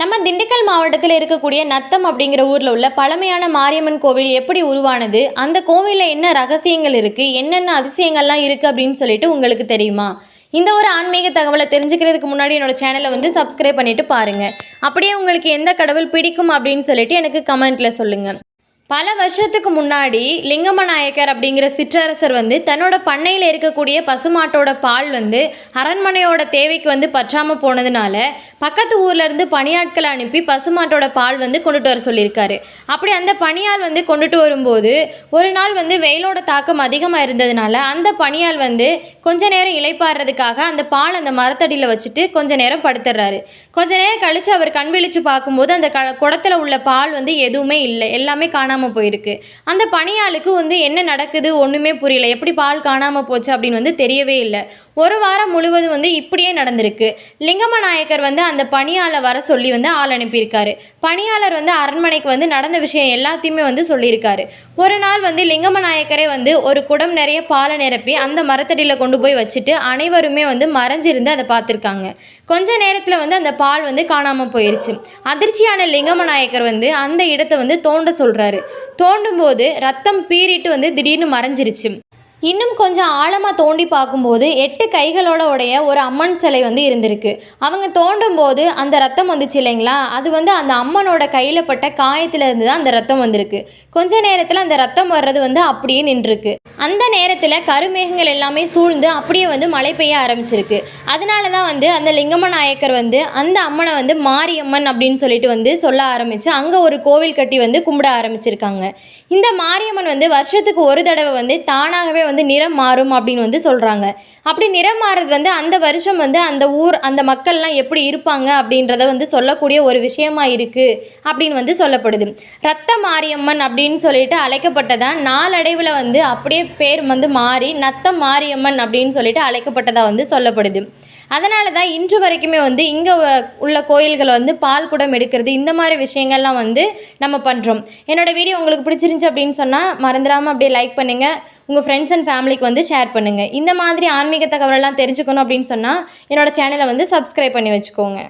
நம்ம திண்டுக்கல் மாவட்டத்தில் இருக்கக்கூடிய நத்தம் அப்படிங்கிற ஊரில் உள்ள பழமையான மாரியம்மன் கோவில் எப்படி உருவானது? அந்த கோவிலில் என்ன ரகசியங்கள் இருக்குது என்னென்ன அதிசயங்கள்லாம் இருக்குது அப்படின்னு சொல்லிட்டு உங்களுக்கு தெரியுமா? இந்த ஒரு ஆன்மீக தகவலை தெரிஞ்சுக்கிறதுக்கு முன்னாடி என்னோட சேனலை வந்து சப்ஸ்கிரைப் பண்ணிவிட்டு பாருங்கள் அப்படியே உங்களுக்கு எந்த கடவுள் பிடிக்கும் அப்படின்னு சொல்லிட்டு எனக்கு கமெண்ட்டில் சொல்லுங்கள் பல வருஷத்துக்கு முன்னாடி லிங்கம நாயக்கர் அப்படிங்கிற சிற்றரசர் வந்து தன்னோட பண்ணையில் இருக்கக்கூடிய பசுமாட்டோட பால் வந்து அரண்மனையோட தேவைக்கு வந்து பற்றாமல் போனதுனால பக்கத்து ஊர்லேருந்து பணியாட்களை அனுப்பி பசுமாட்டோட பால் வந்து கொண்டுட்டு வர சொல்லியிருக்காரு. அப்படி அந்த பணியால் வந்து கொண்டுட்டு வரும்போது ஒரு நாள் வந்து வெயிலோட தாக்கம் அதிகமாக இருந்ததுனால அந்த பணியால் வந்து கொஞ்ச நேரம் இலைப்பாடுறதுக்காக அந்த பால் அந்த மரத்தடியில் வச்சுட்டு கொஞ்ச நேரம் படுத்துடுறாரு கொஞ்ச நேரம் கழித்து அவர் கண் விழித்து பார்க்கும்போது அந்த க குடத்தில் உள்ள பால் வந்து எதுவுமே இல்லை. எல்லாமே காணாமல் போயிருக்கு. அந்த பணியாளுக்கு வந்து என்ன நடக்குது ஒன்றுமே புரியல. எப்படி பால் காணாமல் போச்சு அப்படின்னு வந்து தெரியவே இல்லை. ஒரு வாரம் முழுவதும் வந்து இப்படியே நடந்திருக்கு. லிங்கம நாயக்கர் வந்து அந்த பணியாளர் வர சொல்லி வந்து ஆள் அனுப்பியிருக்காரு. பணியாளர் வந்து அரண்மனைக்கு வந்து நடந்த விஷயம் எல்லாத்தையுமே வந்து சொல்லியிருக்காரு. ஒரு நாள் வந்து லிங்கம நாயக்கரே வந்து ஒரு குடம் நிறைய பாலை நிரப்பி அந்த மரத்தடியில் கொண்டு போய் வச்சுட்டு அனைவருமே வந்து மறைஞ்சிருந்து அதை பார்த்துருக்காங்க. கொஞ்ச நேரத்தில் வந்து அந்த பால் வந்து காணாமல் போயிருச்சு. அதிர்ச்சியான லிங்கம நாயக்கர் வந்து அந்த இடத்த வந்து தோண்ட சொல்கிறாரு தோண்டும் போது ரத்தம் பீறிட்டு வந்து திடீர்னு மறைஞ்சிருச்சு. இன்னும் கொஞ்சம் ஆழமாக தோண்டி பார்க்கும்போது எட்டு கைகளோட உடைய ஒரு அம்மன் சிலை வந்து இருந்திருக்கு. அவங்க தோண்டும் போது அந்த ரத்தம் வந்துச்சு இல்லைங்களா? அது வந்து அந்த அம்மனோட கையில் பட்ட காயத்தில் இருந்து தான் அந்த ரத்தம் வந்திருக்கு. கொஞ்ச நேரத்தில் அந்த ரத்தம் வர்றது வந்து அப்படியே நின்றுருக்கு. அந்த நேரத்தில் கருமேகங்கள் எல்லாமே சூழ்ந்து அப்படியே வந்து மழை பெய்ய ஆரம்பிச்சிருக்கு. அதனால தான் வந்து அந்த லிங்கம்ம நாயக்கர் வந்து அந்த அம்மனை வந்து மாரியம்மன் அப்படின்னு சொல்லிட்டு வந்து சொல்ல ஆரம்பித்து அங்கே ஒரு கோவில் கட்டி வந்து கும்பிட ஆரம்பிச்சிருக்காங்க. இந்த மாரியம்மன் வந்து வருஷத்துக்கு ஒரு தடவை வந்து தானாகவே வந்து நிறம் மாறும் அப்படின்னு வந்து சொல்கிறாங்க அப்படி நிறம் மாறுறது வந்து அந்த வருஷம் வந்து அந்த ஊர் அந்த மக்கள்லாம் எப்படி இருப்பாங்க அப்படின்றத வந்து சொல்லக்கூடிய ஒரு விஷயமா இருக்குது அப்படின்னு வந்து சொல்லப்படுது. ரத்த மாரியம்மன் அப்படின்னு சொல்லிட்டு அழைக்கப்பட்டதா? நாளடைவில் வந்து அப்படியே பேர் வந்து மாறி நத்த மாரியம்மன் அப்படின்னு சொல்லிட்டு அழைக்கப்பட்டதாக வந்து சொல்லப்படுது. அதனால தான் இன்று வரைக்குமே வந்து இங்கே உள்ள கோயில்களை வந்து பால் குடம் எடுக்கிறது இந்த மாதிரி விஷயங்கள்லாம் வந்து நம்ம பண்ணுறோம் என்னோட வீடியோ உங்களுக்கு பிடிச்சிருந்துச்சி அப்படின்னு சொன்னால் மறந்துடாமல் அப்படியே லைக் பண்ணுங்கள் உங்கள் ஃப்ரெண்ட்ஸ் அண்ட் ஃபேமிலிக்கு வந்து ஷேர் பண்ணுங்கள் இந்த மாதிரி ஆன்மீக தகவலெல்லாம் தெரிஞ்சுக்கணும் அப்படின்னு சொன்னால் என்னோட சேனலை வந்து சப்ஸ்கிரைப் பண்ணி வச்சுக்கோங்க.